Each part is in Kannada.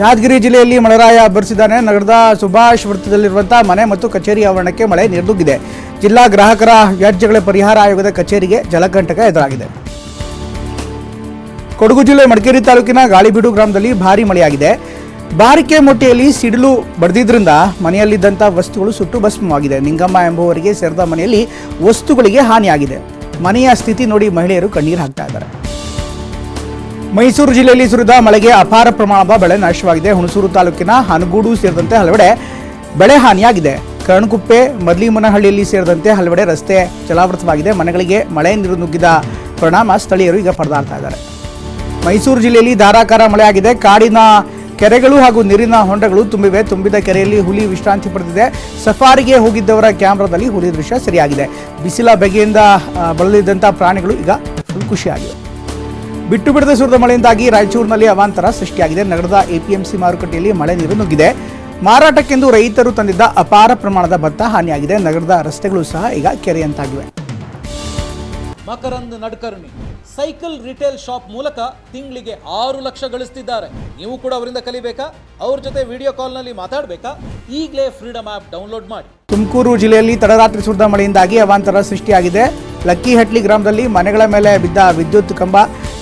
ಯಾದಗಿರಿ ಜಿಲ್ಲೆಯಲ್ಲಿ ಮಳೆರಾಯ ಅಬ್ಬರಿಸಿದ್ದಾನೆ. ನಗರದ ಸುಭಾಷ್ ವೃತ್ತದಲ್ಲಿರುವಂತಹ ಮನೆ ಮತ್ತು ಕಚೇರಿ ಆವರಣಕ್ಕೆ ಮಳೆ ನೀರ್ನುಗ್ಗಿದೆ. ಜಿಲ್ಲಾ ಗ್ರಾಹಕರ ವ್ಯಾಜ್ಯಗಳ ಪರಿಹಾರ ಆಯೋಗದ ಕಚೇರಿಗೆ ಜಲಕಂಟಕ ಎದುರಾಗಿದೆ. ಕೊಡಗು ಜಿಲ್ಲೆ ಮಡಿಕೇರಿ ತಾಲೂಕಿನ ಗಾಳಿಬೀಡು ಗ್ರಾಮದಲ್ಲಿ ಭಾರಿ ಮಳೆಯಾಗಿದೆ. ಬಾರಿಕೆ ಮೊಟ್ಟೆಯಲ್ಲಿ ಸಿಡಿಲು ಬಡಿದಿದ್ದರಿಂದ ಮನೆಯಲ್ಲಿದ್ದಂಥ ವಸ್ತುಗಳು ಸುಟ್ಟು ಭಸ್ಮವಾಗಿದೆ. ನಿಂಗಮ್ಮ ಎಂಬುವರಿಗೆ ಸೇರಿದ ಮನೆಯಲ್ಲಿ ವಸ್ತುಗಳಿಗೆ ಹಾನಿಯಾಗಿದೆ. ಮನೆಯ ಸ್ಥಿತಿ ನೋಡಿ ಮಹಿಳೆಯರು ಕಣ್ಣೀರು ಹಾಕ್ತಾ ಇದ್ದಾರೆ. ಮೈಸೂರು ಜಿಲ್ಲೆಯಲ್ಲಿ ಸುರಿದ ಮಳೆಗೆ ಅಪಾರ ಪ್ರಮಾಣದ ಬೆಳೆ ನಾಶವಾಗಿದೆ. ಹುಣಸೂರು ತಾಲೂಕಿನ ಹನಗೂಡು ಸೇರಿದಂತೆ ಹಲವೆಡೆ ಬೆಳೆ ಹಾನಿಯಾಗಿದೆ. ಕರ್ಣಕುಪ್ಪೆ, ಮದ್ಲಿಮನಹಳ್ಳಿಯಲ್ಲಿ ಸೇರಿದಂತೆ ಹಲವೆಡೆ ರಸ್ತೆ ಜಲಾವೃತವಾಗಿದೆ. ಮನೆಗಳಿಗೆ ಮಳೆ ನೀರು ನುಗ್ಗಿದ ಪರಿಣಾಮ ಸ್ಥಳೀಯರು ಈಗ ಪರದಾಡ್ತಾ ಇದ್ದಾರೆ. ಮೈಸೂರು ಜಿಲ್ಲೆಯಲ್ಲಿ ಧಾರಾಕಾರ ಮಳೆಯಾಗಿದೆ. ಕಾಡಿನ ಕೆರೆಗಳು ಹಾಗೂ ನೀರಿನ ಹೊಂಡಗಳು ತುಂಬಿವೆ. ತುಂಬಿದ ಕೆರೆಯಲ್ಲಿ ಹುಲಿ ವಿಶ್ರಾಂತಿ ಪಡೆದಿದೆ. ಸಫಾರಿಗೆ ಹೋಗಿದ್ದವರ ಕ್ಯಾಮ್ರಾದಲ್ಲಿ ಹುಲಿ ದೃಶ್ಯ ಸರಿಯಾಗಿದೆ. ಬಿಸಿಲ ಬೆಗೆಯಿಂದ ಬಳಲಿದ್ದಂಥ ಪ್ರಾಣಿಗಳು ಈಗ ಫುಲ್ ಖುಷಿಯಾಗಿವೆ. ಬಿಟ್ಟು ಬಿಡದೆ ಸುರಿದ ಮಳೆಯಿಂದಾಗಿ ರಾಯಚೂರಿನಲ್ಲಿ ಅವಾಂತರ ಸೃಷ್ಟಿಯಾಗಿದೆ. ನಗರದ ಎಪಿಎಂಸಿ ಮಾರುಕಟ್ಟೆಯಲ್ಲಿ ಮಳೆ ನೀರು ನುಗ್ಗಿದೆ. ಮಾರಾಟಕ್ಕೆಂದು ರೈತರು ತಂದಿದ್ದ ಅಪಾರ ಪ್ರಮಾಣದ ಭತ್ತ ಹಾನಿಯಾಗಿದೆ. ನಗರದ ರಸ್ತೆಗಳು ಸಹ ಈಗ ಕೆರೆಯಂತಾಗಿವೆ. Makarand Nadkarni cycle retail shop ಮೂಲಕ ತಿಂಗಳಿಗೆ ಆರು ಲಕ್ಷ ಗಳಿಸ್ತಿದ್ದಾರೆ. ನೀವು ಕೂಡ ಅವರಿಂದ ಕಲಿಬೇಕಾ? ಅವ್ರ ಜೊತೆ ವಿಡಿಯೋ ಕಾಲ್ನಲ್ಲಿ ಮಾತಾಡಬೇಕಾ? ಈಗಲೇ ಫ್ರೀಡಮ್ ಆ್ಯಪ್ ಡೌನ್ಲೋಡ್ ಮಾಡಿ. ತುಮಕೂರು ಜಿಲ್ಲೆಯಲ್ಲಿ ತಡರಾತ್ರಿ ಸುರಿದ ಮಳೆಯಿಂದಾಗಿ ಅವಾಂತರ ಸೃಷ್ಟಿಯಾಗಿದೆ. ಲಕ್ಕಿಹಟ್ಲಿ ಗ್ರಾಮದಲ್ಲಿ ಮನೆಗಳ ಮೇಲೆ ಬಿದ್ದ ವಿದ್ಯುತ್ ಕಂಬ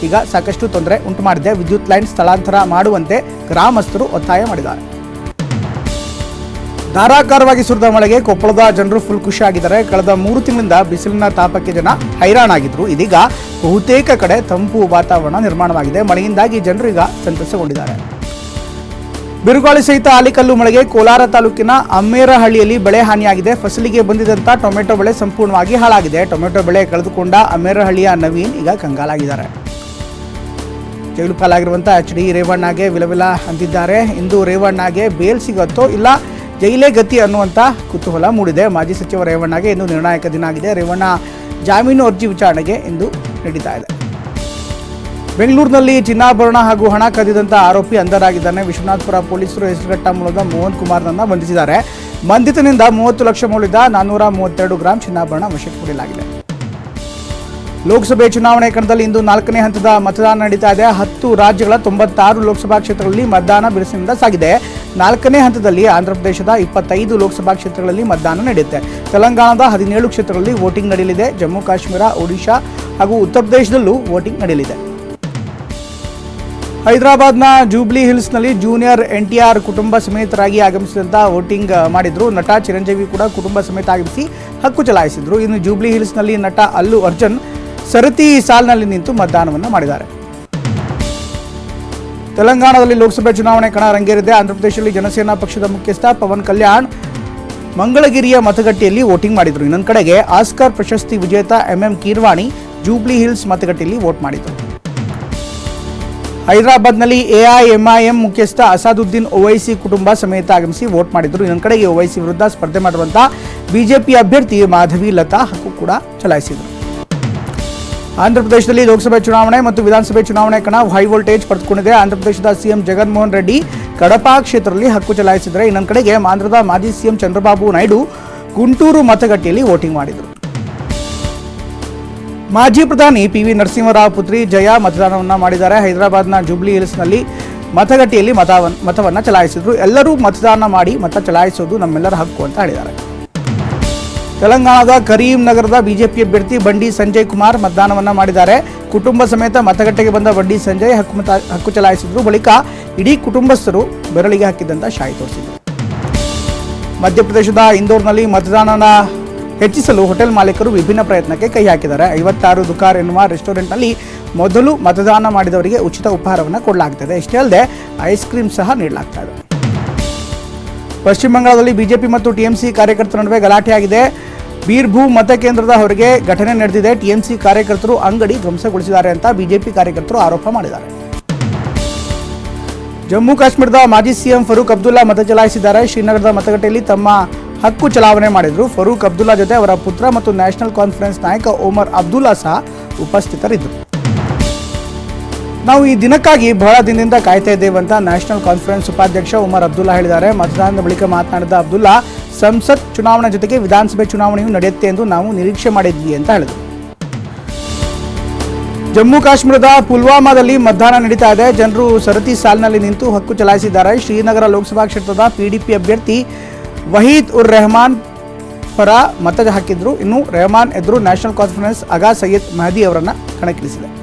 ಈಗ ಸಾಕಷ್ಟು ತೊಂದರೆ ಉಂಟು ಮಾಡಿದೆ ವಿದ್ಯುತ್ ಲೈನ್ ಸ್ಥಳಾಂತರ ಮಾಡುವಂತೆ ಗ್ರಾಮಸ್ಥರು ಒತ್ತಾಯ ಮಾಡಿದ್ದಾರೆ. ಧಾರಾಕಾರವಾಗಿ ಸುರಿದ ಮಳೆಗೆ ಕೊಪ್ಪಳದ ಜನರು ಫುಲ್ ಖುಷಿಯಾಗಿದ್ದಾರೆ ಕಳೆದ ಮೂರು ತಿಂಗಳಿಂದ ಬಿಸಿಲಿನ ತಾಪಕ್ಕೆ ಜನ ಹೈರಾಣಾಗಿದ್ರು. ಇದೀಗ ಬಹುತೇಕ ಕಡೆ ತಂಪು ವಾತಾವರಣ ನಿರ್ಮಾಣವಾಗಿದೆ. ಮಳೆಯಿಂದಾಗಿ ಜನರು ಈಗ ಸಂತಸಗೊಂಡಿದ್ದಾರೆ. ಬಿರುಗಾಳಿ ಸಹಿತ ಆಲಿಕಲ್ಲು ಮಳೆಗೆ ಕೋಲಾರ ತಾಲೂಕಿನ ಅಮ್ಮೇರಹಳ್ಳಿಯಲ್ಲಿ ಬೆಳೆ ಹಾನಿಯಾಗಿದೆ. ಫಸಲಿಗೆ ಬಂದಿದ್ದಂಥ ಟೊಮೆಟೊ ಬೆಳೆ ಸಂಪೂರ್ಣವಾಗಿ ಹಾಳಾಗಿದೆ. ಟೊಮೆಟೊ ಬೆಳೆ ಕಳೆದುಕೊಂಡ ಅಮ್ಮೇರಹಳ್ಳಿಯ ನವೀನ್ ಈಗ ಕಂಗಾಲಾಗಿದ್ದಾರೆ. ಜೈಲು ಪಾಲಾಗಿರುವಂಥ ಎಚ್ ಡಿ ರೇವಣ್ಣಗೆ ವಿಲವಿಲ ಅಂತಿದ್ದಾರೆ ಇಂದು ರೇವಣ್ಣಗೆ ಬೇಲ್ ಸಿಗತ್ತೋ ಇಲ್ಲ, ಜೈಲೇ ಗತಿ ಅನ್ನುವಂಥ ಕುತೂಹಲ ಮೂಡಿದೆ. ಮಾಜಿ ಸಚಿವ ರೇವಣ್ಣಗೆ ಇಂದು ನಿರ್ಣಾಯಕ ದಿನ ಆಗಿದೆ. ರೇವಣ್ಣ ಜಾಮೀನು ಅರ್ಜಿ ವಿಚಾರಣೆಗೆ ಇಂದು ನಡೀತಾ ಇದೆ. ಬೆಂಗಳೂರಿನಲ್ಲಿ ಚಿನ್ನಾಭರಣ ಹಾಗೂ ಹಣ ಕದ್ದಿದಂಥ ಆರೋಪಿ ಅಂಧರಾಗಿದ್ದಾನೆ. ವಿಶ್ವನಾಥಪುರ ಪೊಲೀಸರು ಹೆಸರುಘಟ್ಟ ಮೂಲದ ಮೋಹನ್ ಕುಮಾರ್ನನ್ನು ಬಂಧಿಸಿದ್ದಾರೆ. ಬಂಧಿತನಿಂದ ಮೂವತ್ತು ಲಕ್ಷ ಮೌಲ್ಯದ ನಾನ್ನೂರ ಮೂವತ್ತೆರಡು ಗ್ರಾಂ ಚಿನ್ನಾಭರಣ ವಶಕ್ಕೆ ಪಡೆಯಲಾಗಿದೆ. ಲೋಕಸಭೆ ಚುನಾವಣೆ ಕಣದಲ್ಲಿ ಇಂದು ನಾಲ್ಕನೇ ಹಂತದ ಮತದಾನ ನಡೀತಾ ಇದೆ. ಹತ್ತು ರಾಜ್ಯಗಳ ತೊಂಬತ್ತಾರು ಲೋಕಸಭಾ ಕ್ಷೇತ್ರಗಳಲ್ಲಿ ಮತದಾನ ಬಿರುಸಿನಿಂದ ಸಾಗಿದೆ. ನಾಲ್ಕನೇ ಹಂತದಲ್ಲಿ ಆಂಧ್ರಪ್ರದೇಶದ ಇಪ್ಪತ್ತೈದು ಲೋಕಸಭಾ ಕ್ಷೇತ್ರಗಳಲ್ಲಿ ಮತದಾನ ನಡೆಯುತ್ತೆ. ತೆಲಂಗಾಣದ ಹದಿನೇಳು ಕ್ಷೇತ್ರಗಳಲ್ಲಿ ವೋಟಿಂಗ್ ನಡೆಯಲಿದೆ. ಜಮ್ಮು, ಕಾಶ್ಮೀರ, ಒಡಿಶಾ ಹಾಗೂ ಉತ್ತರ ಪ್ರದೇಶದಲ್ಲೂ ವೋಟಿಂಗ್ ನಡೆಯಲಿದೆ. ಹೈದರಾಬಾದ್ನ ಜೂಬ್ಲಿ ಹಿಲ್ಸ್ನಲ್ಲಿ ಜೂನಿಯರ್ ಎನ್ ಟಿ ಆರ್ ಕುಟುಂಬ ಸಮೇತರಾಗಿ ಆಗಮಿಸಿದಂಥ ವೋಟಿಂಗ್ ಮಾಡಿದ್ರು. ನಟ ಚಿರಂಜೀವಿ ಕೂಡ ಕುಟುಂಬ ಸಮೇತ ಆಗಮಿಸಿ ಹಕ್ಕು ಚಲಾಯಿಸಿದ್ರು. ಇನ್ನು ಜೂಬ್ಲಿ ಹಿಲ್ಸ್ನಲ್ಲಿ ನಟ ಅಲ್ಲು ಅರ್ಜುನ್ ಸರತಿ ಸಾಲಿನಲ್ಲಿ ನಿಂತು ಮತದಾನವನ್ನು ಮಾಡಿದ್ದಾರೆ. ತೆಲಂಗಾಣದಲ್ಲಿ ಲೋಕಸಭೆ ಚುನಾವಣೆ ಕಣ ರಂಗೇರಿದೆ. ಆಂಧ್ರಪ್ರದೇಶದಲ್ಲಿ ಜನಸೇನಾ ಪಕ್ಷದ ಮುಖ್ಯಸ್ಥ ಪವನ್ ಕಲ್ಯಾಣ್ ಮಂಗಳಗಿರಿಯ ಮತಗಟ್ಟೆಯಲ್ಲಿ ವೋಟಿಂಗ್ ಮಾಡಿದರು. ಇನ್ನೊಂದು ಕಡೆಗೆ ಆಸ್ಕರ್ ಪ್ರಶಸ್ತಿ ವಿಜೇತ ಎಂಎಂ ಕೀರ್ವಾಣಿ ಜೂಬ್ಲಿ ಹಿಲ್ಸ್ ಮತಗಟ್ಟೆಯಲ್ಲಿ ವೋಟ್ ಮಾಡಿದರು. ಹೈದರಾಬಾದ್ನಲ್ಲಿ ಎಐಎಂಐಎಂ ಮುಖ್ಯಸ್ಥ ಅಸಾದುದ್ದೀನ್ ಓವೈಸಿ ಕುಟುಂಬ ಸಮೇತ ಆಗಮಿಸಿ ವೋಟ್ ಮಾಡಿದರು. ಇನ್ನೊಂದು ಕಡೆಗೆ ಓವೈಸಿ ವಿರುದ್ಧ ಸ್ಪರ್ಧೆ ಮಾಡಿರುವಂತಹ ಬಿಜೆಪಿ ಅಭ್ಯರ್ಥಿ ಮಾಧವಿ ಲತಾ ಹಕ್ಕು ಕೂಡ ಚಲಾಯಿಸಿದರು. ಆಂಧ್ರಪ್ರದೇಶದಲ್ಲಿ ಲೋಕಸಭೆ ಚುನಾವಣೆ ಮತ್ತು ವಿಧಾನಸಭೆ ಚುನಾವಣೆ ಕಣ ಹೈ ವೋಲ್ಟೇಜ್ ಪಡೆದುಕೊಂಡಿದೆ. ಆಂಧ್ರಪ್ರದೇಶದ ಸಿಎಂ ಜಗನ್ಮೋಹನ್ ರೆಡ್ಡಿ ಕಡಪ ಕ್ಷೇತ್ರದಲ್ಲಿ ಹಕ್ಕು ಚಲಾಯಿಸಿದರೆ ಇನ್ನೊಂದು ಕಡೆಗೆ ಆಂಧ್ರದ ಮಾಜಿ ಸಿಎಂ ಚಂದ್ರಬಾಬು ನಾಯ್ಡು ಗುಂಟೂರು ಮತಗಟ್ಟೆಯಲ್ಲಿ ವೋಟಿಂಗ್ ಮಾಡಿದರು. ಮಾಜಿ ಪ್ರಧಾನಿ ಪಿ ವಿ ನರಸಿಂಹರಾವ್ ಪುತ್ರಿ ಜಯ ಮತದಾನವನ್ನು ಮಾಡಿದ್ದಾರೆ. ಹೈದರಾಬಾದ್ನ ಜುಬ್ಲಿ ಹಿಲ್ಸ್ನಲ್ಲಿ ಮತಗಟ್ಟೆಯಲ್ಲಿ ಮತವನ್, ಮತವನ್ನು ಚಲಾಯಿಸಿದರು. ಎಲ್ಲರೂ ಮತದಾನ ಮಾಡಿ ಮತ ಚಲಾಯಿಸೋದು ನಮ್ಮೆಲ್ಲರ ಹಕ್ಕು ಅಂತ ಹೇಳಿದ್ದಾರೆ. ತೆಲಂಗಾಣದ ಕರೀಂ ನಗರದ ಬಿಜೆಪಿ ಅಭ್ಯರ್ಥಿ ಬಂಡಿ ಸಂಜಯ್ ಕುಮಾರ್ ಮತದಾನವನ್ನ ಮಾಡಿದ್ದಾರೆ. ಕುಟುಂಬ ಸಮೇತ ಮತಗಟ್ಟೆಗೆ ಬಂದ ಬಂಡಿ ಸಂಜಯ್ ಹಕ್ಕು ಮತ, ಹಕ್ಕು ಚಲಾಯಿಸಿದ್ರು. ಬಳಿಕ ಇಡೀ ಕುಟುಂಬಸ್ಥರು ಬೆರಳಿಗೆ ಹಾಕಿದ್ದಂತ ಶಾಯಿ ತೋರಿಸಿದರು. ಮಧ್ಯಪ್ರದೇಶದ ಇಂದೋರ್ನಲ್ಲಿ ಮತದಾನನ ಹೆಚ್ಚಿಸಲು ಹೋಟೆಲ್ ಮಾಲೀಕರು ವಿಭಿನ್ನ ಪ್ರಯತ್ನಕ್ಕೆ ಕೈ ಹಾಕಿದ್ದಾರೆ. ಐವತ್ತಾರು ದುಕಾರ್ ಎನ್ನುವ ರೆಸ್ಟೋರೆಂಟ್ನಲ್ಲಿ ಮೊದಲು ಮತದಾನ ಮಾಡಿದವರಿಗೆ ಉಚಿತ ಉಪಹಾರವನ್ನು ಕೊಡಲಾಗ್ತದೆ. ಇಷ್ಟೇ ಅಲ್ಲದೆ ಐಸ್ ಕ್ರೀಮ್ ಸಹ ನೀಡಲಾಗ್ತಾ ಇದೆ. ಪಶ್ಚಿಮ ಬಂಗಾಳದಲ್ಲಿ ಬಿಜೆಪಿ ಮತ್ತು ಟಿಎಂಸಿ ಕಾರ್ಯಕರ್ತರ ನಡುವೆ ಗಲಾಟೆಯಾಗಿದೆ. ಬೀರ್ಭೂ ಮತಕೇಂದ್ರದ ಹೊರಗೆ ಘಟನೆ ನಡೆದಿದೆ. ಟಿಎಂಸಿ ಕಾರ್ಯಕರ್ತರು ಅಂಗಡಿ ಧ್ವಂಸಗೊಳಿಸಿದ್ದಾರೆ ಅಂತ ಬಿಜೆಪಿ ಕಾರ್ಯಕರ್ತರು ಆರೋಪ ಮಾಡಿದ್ದಾರೆ. ಜಮ್ಮು ಕಾಶ್ಮೀರದ ಮಾಜಿ ಸಿಎಂ ಫರೂಕ್ ಅಬ್ದುಲ್ಲಾ ಮತ ಚಲಾಯಿಸಿದ್ದಾರೆ. ಶ್ರೀನಗರದ ಮತಗಟ್ಟೆಯಲ್ಲಿ ತಮ್ಮ ಹಕ್ಕು ಚಲಾವಣೆ ಮಾಡಿದ್ರು. ಫರೂಕ್ ಅಬ್ದುಲ್ಲಾ ಜೊತೆ ಅವರ ಪುತ್ರ ಮತ್ತು ನ್ಯಾಷನಲ್ ಕಾನ್ಫರೆನ್ಸ್ ನಾಯಕ ಓಮರ್ ಅಬ್ದುಲ್ಲಾ ಸಹ ಉಪಸ್ಥಿತರಿದ್ದರು. ನಾವು ಈ ದಿನಕ್ಕಾಗಿ ಬಹಳ ದಿನದಿಂದ ಕಾಯ್ತಾ ಇದ್ದೇವೆ ಅಂತ ನ್ಯಾಷನಲ್ ಕಾನ್ಫರೆನ್ಸ್ ಉಪಾಧ್ಯಕ್ಷ ಉಮರ್ ಅಬ್ದುಲ್ಲಾ ಹೇಳಿದ್ದಾರೆ. ಮತದಾನದ ಬಳಿಕ ಮಾತನಾಡಿದ ಅಬ್ದುಲ್ಲಾ ಸಂಸತ್ ಚುನಾವಣೆ ಜೊತೆಗೆ ವಿಧಾನಸಭೆ ಚುನಾವಣೆಯೂ ನಡೆಯುತ್ತೆ ಎಂದು ನಾವು ನಿರೀಕ್ಷೆ ಮಾಡಿದ್ವಿ ಅಂತ ಹೇಳಿದರು. ಜಮ್ಮು ಕಾಶ್ಮೀರದ ಪುಲ್ವಾಮಾದಲ್ಲಿ ಮತದಾನ ನಡೀತಾ ಇದೆ. ಜನರು ಸರತಿ ಸಾಲಿನಲ್ಲಿ ನಿಂತು ಹಕ್ಕು ಚಲಾಯಿಸಿದ್ದಾರೆ. ಶ್ರೀನಗರ ಲೋಕಸಭಾ ಕ್ಷೇತ್ರದ ಪಿಡಿಪಿ ಅಭ್ಯರ್ಥಿ ವಹೀದ್ ಉರ್ ರೆಹಮಾನ್ ಪರ ಮತ ಹಾಕಿದ್ರು. ಇನ್ನು ರೆಹಮಾನ್ ಎದುರು ನ್ಯಾಷನಲ್ ಕಾನ್ಫರೆನ್ಸ್ ಅಗಾ ಸಯ್ಯದ್ ಮಹದಿ ಅವರನ್ನು ಕಣಕ್ಕಿಳಿಸಿದೆ.